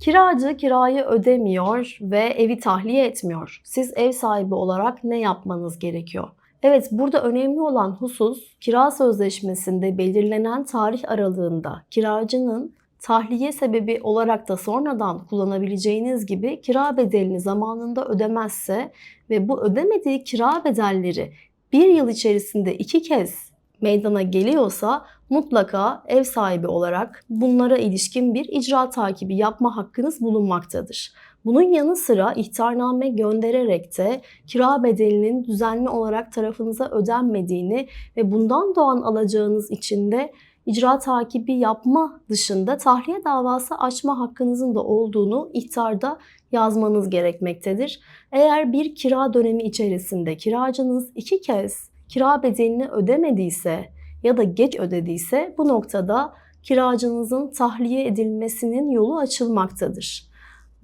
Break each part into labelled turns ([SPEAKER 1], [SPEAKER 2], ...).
[SPEAKER 1] Kiracı kirayı ödemiyor ve evi tahliye etmiyor. Siz ev sahibi olarak ne yapmanız gerekiyor? Evet, burada önemli olan husus kira sözleşmesinde belirlenen tarih aralığında kiracının tahliye sebebi olarak da sonradan kullanabileceğiniz gibi kira bedelini zamanında ödemezse ve bu ödemediği kira bedelleri bir yıl içerisinde iki kez meydana geliyorsa mutlaka ev sahibi olarak bunlara ilişkin bir icra takibi yapma hakkınız bulunmaktadır. Bunun yanı sıra ihtarname göndererek de kira bedelinin düzenli olarak tarafınıza ödenmediğini ve bundan doğan alacağınız için de icra takibi yapma dışında tahliye davası açma hakkınızın da olduğunu ihtarda yazmanız gerekmektedir. Eğer bir kira dönemi içerisinde kiracınız iki kez kira bedelini ödemediyse ya da geç ödediyse bu noktada kiracınızın tahliye edilmesinin yolu açılmaktadır.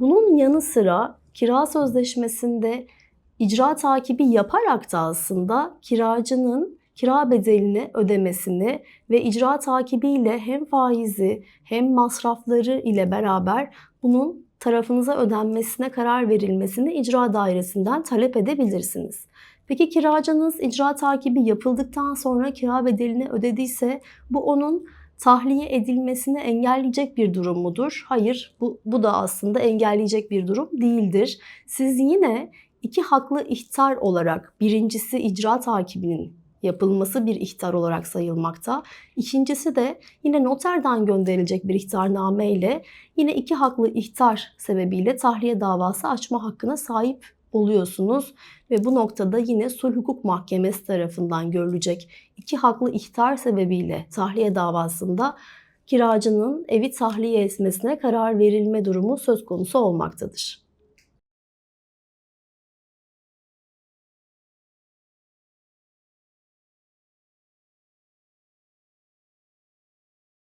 [SPEAKER 1] Bunun yanı sıra kira sözleşmesinde icra takibi yaparak da aslında kiracının kira bedelini ödemesini ve icra takibiyle hem faizi hem masrafları ile beraber bunun tarafınıza ödenmesine karar verilmesini icra dairesinden talep edebilirsiniz. Peki kiracınız icra takibi yapıldıktan sonra kira bedelini ödediyse bu onun tahliye edilmesini engelleyecek bir durum mudur? Hayır, bu, bu da aslında engelleyecek bir durum değildir. Siz yine iki haklı ihtar olarak birincisi icra takibinin yapılması bir ihtar olarak sayılmakta. İkincisi de yine noterden gönderilecek bir ihtarname ile yine iki haklı ihtar sebebiyle tahliye davası açma hakkına sahip oluyorsunuz ve bu noktada yine sulh hukuk mahkemesi tarafından görülecek iki haklı ihtar sebebiyle tahliye davasında kiracının evi tahliye etmesine karar verilme durumu söz konusu olmaktadır.